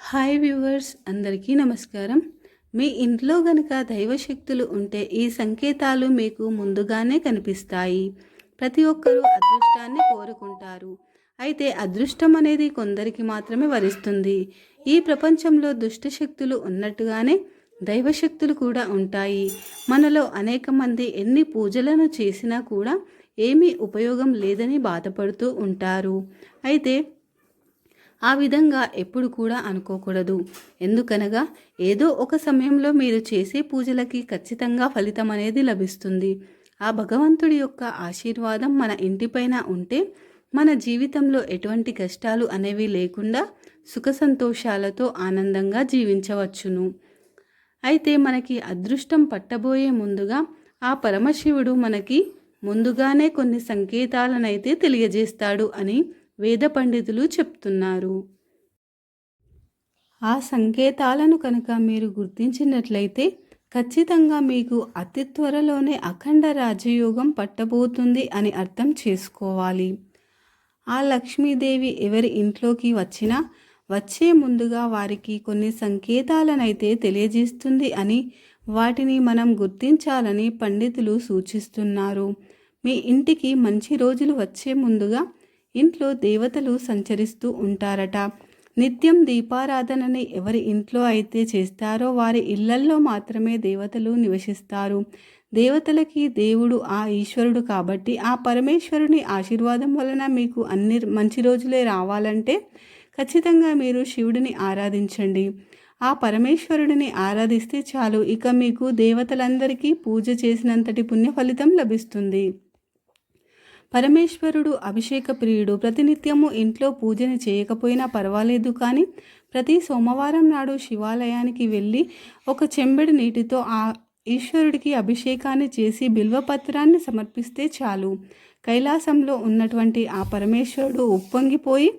Hi viewers అందరికీ నమస్కారం. మీ ఇంట్లో గనుక దైవశక్తులు ఉంటే ఈ సంకేతాలు మీకు ముందుగానే కనిపిస్తాయి. ప్రతి ఒక్కరూ అదృష్టాన్ని కోరుకుంటారు. అయితే అదృష్టం అనేది కొందరికి మాత్రమే వరిస్తుంది. ఈ ప్రపంచంలో దుష్ట శక్తులు ఉన్నట్టుగానే దైవశక్తులు కూడా ఉంటాయి. మనలో అనేక మంది ఎన్ని పూజలను చేసినా కూడా ఏమీ ఉపయోగం లేదని బాధపడుతూ ఉంటారు. అయితే ఆ విధంగా ఎప్పుడు కూడా అనుకోకూడదు. ఎందుకనగా ఏదో ఒక సమయంలో మీరు చేసే పూజలకి ఖచ్చితంగా ఫలితం అనేది లభిస్తుంది. ఆ భగవంతుడి యొక్క ఆశీర్వాదం మన ఇంటిపైన ఉంటే మన జీవితంలో ఎటువంటి కష్టాలు అనేవి లేకుండా సుఖ సంతోషాలతో ఆనందంగా జీవించవచ్చును. అయితే మనకి అదృష్టం పట్టబోయే ముందుగా ఆ పరమశివుడు మనకి ముందుగానే కొన్ని సంకేతాలనైతే తెలియజేస్తాడు అని వేద పండితులు చెప్తున్నారు. ఆ సంకేతాలను కనుక మీరు గుర్తించినట్లయితే ఖచ్చితంగా మీకు అతి త్వరలోనే అఖండ రాజయోగం పట్టబోతుంది అని అర్థం చేసుకోవాలి. ఆ లక్ష్మీదేవి ఎవరి ఇంట్లోకి వచ్చినా వచ్చే ముందుగా వారికి కొన్ని సంకేతాలనైతే తెలియజేస్తుంది అని వాటిని మనం గుర్తించాలని పండితులు సూచిస్తున్నారు. మీ ఇంటికి మంచి రోజులు వచ్చే ముందుగా ఇంట్లో దేవతలు సంచరిస్తూ ఉంటారట. నిత్యం దీపారాధనని ఎవరి ఇంట్లో అయితే చేస్తారో వారి ఇళ్ళల్లో మాత్రమే దేవతలు నివసిస్తారు. దేవతలకి దేవుడు ఆ ఈశ్వరుడు కాబట్టి ఆ పరమేశ్వరుని ఆశీర్వాదం వలన మీకు అన్ని మంచి రోజులే రావాలంటే ఖచ్చితంగా మీరు శివుడిని ఆరాధించండి. ఆ పరమేశ్వరుడిని ఆరాధిస్తే చాలు. ఇక మీకు దేవతలందరికీ పూజ చేసినంతటి పుణ్య ఫలితం లభిస్తుంది. పరమేశ్వరుడు అభిషేక ప్రియుడు ప్రతినిత్యము ఇంట్లో పూజని చేయకపోయినా పర్వాలేదు కానీ ప్రతి సోమవారం నాడు శివాలయానికి వెళ్ళి ఒక చెంబెడు నీటితో ఆ ఈశ్వరుడికి అభిషేకాన్ని చేసి బిల్వపత్రాన్ని సమర్పిస్తే చాలు. కైలాసంలో ఉన్నటువంటి ఆ పరమేశ్వరుడు ఉప్పొంగిపోయి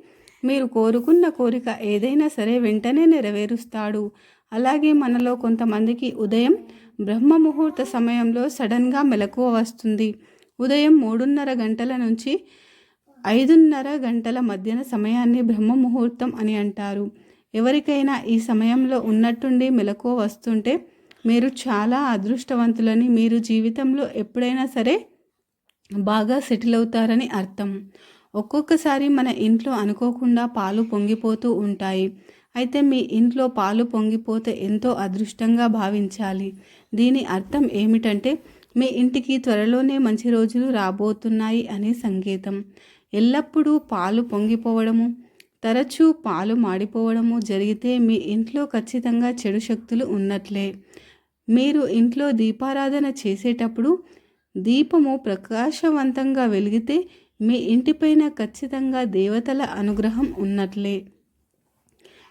మీరు కోరుకున్న కోరిక ఏదైనా సరే వెంటనే నెరవేరుస్తాడు. అలాగే మనలో కొంతమందికి ఉదయం బ్రహ్మ ముహూర్త సమయంలో సడన్గా మెలకువ వస్తుంది. ఉదయం మూడున్నర గంటల నుంచి ఐదున్నర గంటల మధ్యన సమయాన్ని బ్రహ్మ ముహూర్తం అని అంటారు. ఎవరికైనా ఈ సమయంలో ఉన్నట్టుండి మెలకువ వస్తుంటే మీరు చాలా అదృష్టవంతులని మీరు జీవితంలో ఎప్పుడైనా సరే బాగా సెటిల్ అవుతారని అర్థం. ఒక్కొక్కసారి మన ఇంట్లో అనుకోకుండా పాలు పొంగిపోతూ ఉంటాయి. అయితే మీ ఇంట్లో పాలు పొంగిపోతే ఎంతో అదృష్టంగా భావించాలి. దీని అర్థం ఏమిటంటే మీ ఇంటికి త్వరలోనే మంచి రోజులు రాబోతున్నాయి అనే సంకేతం. ఎల్లప్పుడూ పాలు పొంగిపోవడము తరచూ పాలు మాడిపోవడము జరిగితే మీ ఇంట్లో ఖచ్చితంగా చెడు శక్తులు ఉన్నట్లే. మీరు ఇంట్లో దీపారాధన చేసేటప్పుడు దీపము ప్రకాశవంతంగా వెలిగితే మీ ఇంటిపైన ఖచ్చితంగా దేవతల అనుగ్రహం ఉన్నట్లే.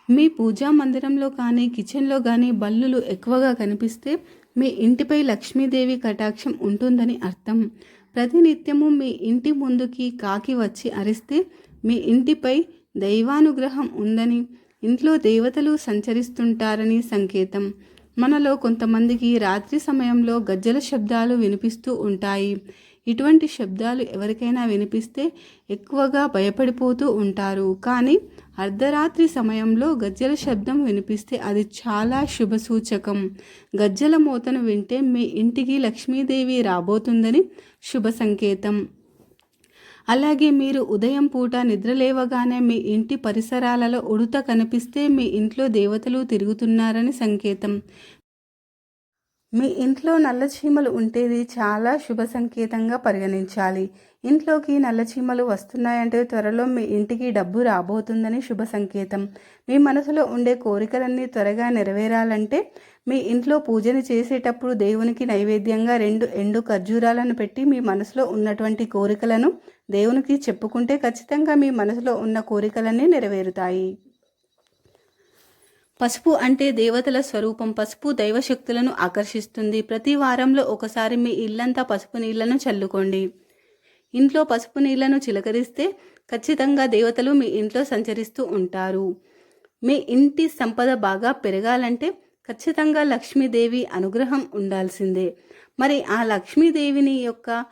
మీ పూజా మందిరంలో కానీ కిచెన్లో కానీ బల్లులు ఎక్కువగా కనిపిస్తే మీ ఇంటిపై లక్ష్మీదేవి కటాక్షం ఉంటుందని అర్థం. ప్రతినిత్యము మీ ఇంటి ముందుకి కాకి వచ్చి అరిస్తే మీ ఇంటిపై దైవానుగ్రహం ఉందని ఇంట్లో దేవతలు సంచరిస్తుంటారని సంకేతం. మనలో కొంతమందికి రాత్రి సమయంలో గజ్జల శబ్దాలు వినిపిస్తూ ఉంటాయి. ఇటువంటి శబ్దాలు ఎవరికైనా వినిపిస్తే ఎక్కువగా భయపడిపోతూ ఉంటారు. కానీ అర్ధరాత్రి సమయంలో గజ్జల శబ్దం వినిపిస్తే అది చాలా శుభ సూచకం గజ్జల మూతను వింటే మీ ఇంటికి లక్ష్మీదేవి రాబోతుందని శుభ సంకేతం. అలాగే మీరు ఉదయం పూట నిద్రలేవగానే మీ ఇంటి పరిసరాలలో ఉడుత కనిపిస్తే మీ ఇంట్లో దేవతలు తిరుగుతున్నారని సంకేతం. మీ ఇంట్లో నల్ల చీమలు ఉంటేది చాలా శుభ సంకేతంగా పరిగణించాలి. ఇంట్లోకి నల్ల చీమలు వస్తున్నాయంటే త్వరలో మీ ఇంటికి డబ్బు రాబోతుందని శుభ సంకేతం. మీ మనసులో ఉండే కోరికలన్నీ త్వరగా నెరవేరాలంటే మీ ఇంట్లో పూజను చేసేటప్పుడు దేవునికి నైవేద్యంగా రెండు ఎండు ఖర్జూరాలను పెట్టి మీ మనసులో ఉన్నటువంటి కోరికలను దేవునికి చెప్పుకుంటే ఖచ్చితంగా మీ మనసులో ఉన్న కోరికలన్నీ నెరవేరుతాయి. పసుపు అంటే దేవతల స్వరూపం. పసుపు దైవశక్తులను ఆకర్షిస్తుంది. ప్రతి వారంలో ఒకసారి మీ ఇల్లంతా పసుపు నీళ్ళను చల్లుకోండి. ఇంట్లో పసుపు నీళ్ళను చిలకరిస్తే ఖచ్చితంగా దేవతలు మీ ఇంట్లో సంచరిస్తూ ఉంటారు. మీ ఇంటి సంపద బాగా పెరగాలంటే ఖచ్చితంగా లక్ష్మీదేవి అనుగ్రహం ఉండాల్సిందే. మరి ఆ లక్ష్మీదేవిని యొక్క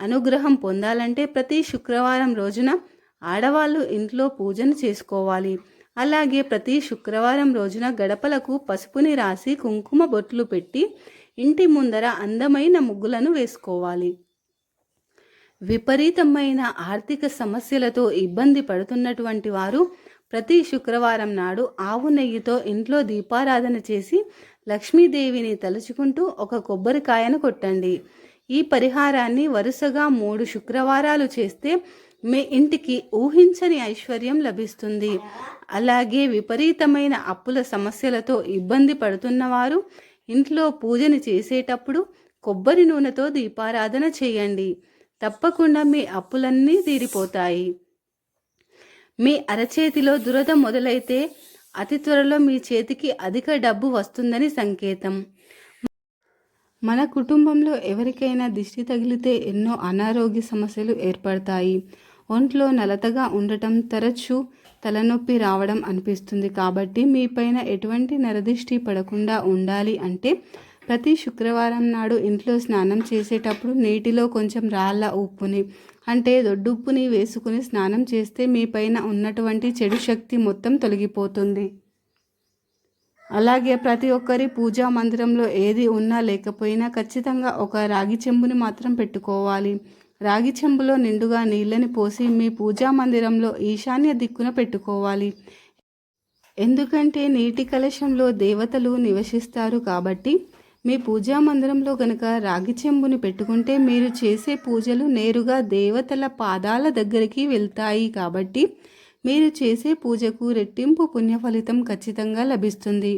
అనుగ్రహం పొందాలంటే ప్రతి శుక్రవారం రోజున ఆడవాళ్ళు ఇంట్లో పూజను చేసుకోవాలి. అలాగే ప్రతి శుక్రవారం రోజున గడపలకు పసుపుని రాసి కుంకుమ బొట్లు పెట్టి ఇంటి ముందర అందమైన ముగ్గులను వేసుకోవాలి. విపరీతమైన ఆర్థిక సమస్యలతో ఇబ్బంది పడుతున్నటువంటి వారు ప్రతి శుక్రవారం నాడు ఆవు నెయ్యితో ఇంట్లో దీపారాధన చేసి లక్ష్మీదేవిని తలుచుకుంటూ ఒక కొబ్బరికాయను కొట్టండి. ఈ పరిహారాన్ని వరుసగా మూడు శుక్రవారాలు చేస్తే మీ ఇంటికి ఊహించని ఐశ్వర్యం లభిస్తుంది. అలాగే విపరీతమైన అప్పుల సమస్యలతో ఇబ్బంది పడుతున్నవారు ఇంట్లో పూజని చేసేటప్పుడు కొబ్బరి నూనెతో దీపారాధన చేయండి. తప్పకుండా మీ అప్పులన్నీ తీరిపోతాయి. మీ అరచేతిలో దురద మొదలైతే అతి త్వరలో మీ చేతికి అధిక డబ్బు వస్తుందని సంకేతం. మన కుటుంబంలో ఎవరికైనా దిష్టి తగిలితే ఎన్నో అనారోగ్య సమస్యలు ఏర్పడతాయి. ఒంట్లో నలతగా ఉండటం తరచూ తలనొప్పి రావడం అనిపిస్తుంది కాబట్టి మీపైన ఎటువంటి నరదిష్టి పడకుండా ఉండాలి అంటే ప్రతి శుక్రవారం నాడు ఇంట్లో స్నానం చేసేటప్పుడు నీటిలో కొంచెం రాళ్ళ ఉప్పుని అంటే దొడ్డుప్పుని వేసుకుని స్నానం చేస్తే మీ పైన ఉన్నటువంటి చెడు శక్తి మొత్తం తొలగిపోతుంది. అలాగే ప్రతి ఒక్కరి పూజా మందిరంలో ఏది ఉన్నా లేకపోయినా ఖచ్చితంగా ఒక రాగి చెంబుని మాత్రం పెట్టుకోవాలి. రాగి చెంబులో నిండుగా నీళ్ళని పోసి మీ పూజా మందిరంలో ఈశాన్య దిక్కున పెట్టుకోవాలి. ఎందుకంటే నీటి కలశంలో దేవతలు నివసిస్తారు కాబట్టి మీ పూజా మందిరంలో గనక రాగి చెంబుని పెట్టుకుంటే మీరు చేసే పూజలు నేరుగా దేవతల పాదాల దగ్గరికి వెళ్తాయి కాబట్టి మీరు చేసే పూజకు రెట్టింపు పుణ్య ఫలితం ఖచ్చితంగా లభిస్తుంది.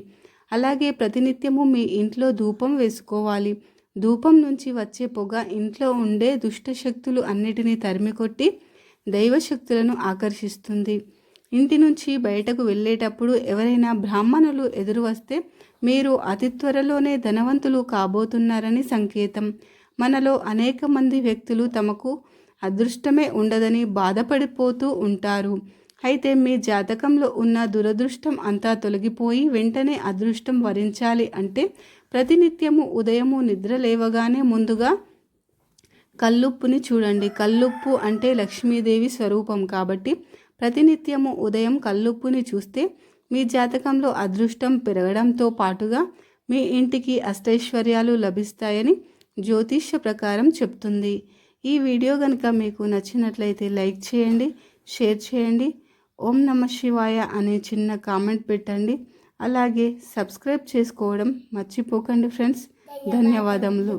అలాగే ప్రతినిత్యము మీ ఇంట్లో ధూపం వేసుకోవాలి. ధూపం నుంచి వచ్చే పొగ ఇంట్లో ఉండే దుష్ట శక్తులు అన్నిటినీ తరిమికొట్టి దైవశక్తులను ఆకర్షిస్తుంది. ఇంటి నుంచి బయటకు వెళ్ళేటప్పుడు ఎవరైనా బ్రాహ్మణులు ఎదురు వస్తే మీరు అతి త్వరలోనే ధనవంతులు కాబోతున్నారని సంకేతం. మనలో అనేక మంది వ్యక్తులు తమకు అదృష్టమే ఉండదని బాధపడిపోతూ ఉంటారు. అయితే మీ జాతకంలో ఉన్న దురదృష్టం అంతా తొలగిపోయి వెంటనే అదృష్టం వరించాలి అంటే ప్రతినిత్యము ఉదయము నిద్ర లేవగానే ముందుగా కల్లుప్పుని చూడండి. కల్లుప్పు అంటే లక్ష్మీదేవి స్వరూపం కాబట్టి ప్రతినిత్యము ఉదయం కల్లుప్పుని చూస్తే మీ జాతకంలో అదృష్టం పెరగడంతో పాటుగా మీ ఇంటికి అష్టైశ్వర్యాలు లభిస్తాయని జ్యోతిష్య ప్రకారం చెప్తుంది. ఈ వీడియో కనుక మీకు నచ్చినట్లయితే లైక్ చేయండి షేర్ చేయండి. ఓం నమ శివాయ అనే చిన్న కామెంట్ పెట్టండి. అలాగే సబ్స్క్రైబ్ చేసుకోవడం మర్చిపోకండి ఫ్రెండ్స్. ధన్యవాదములు.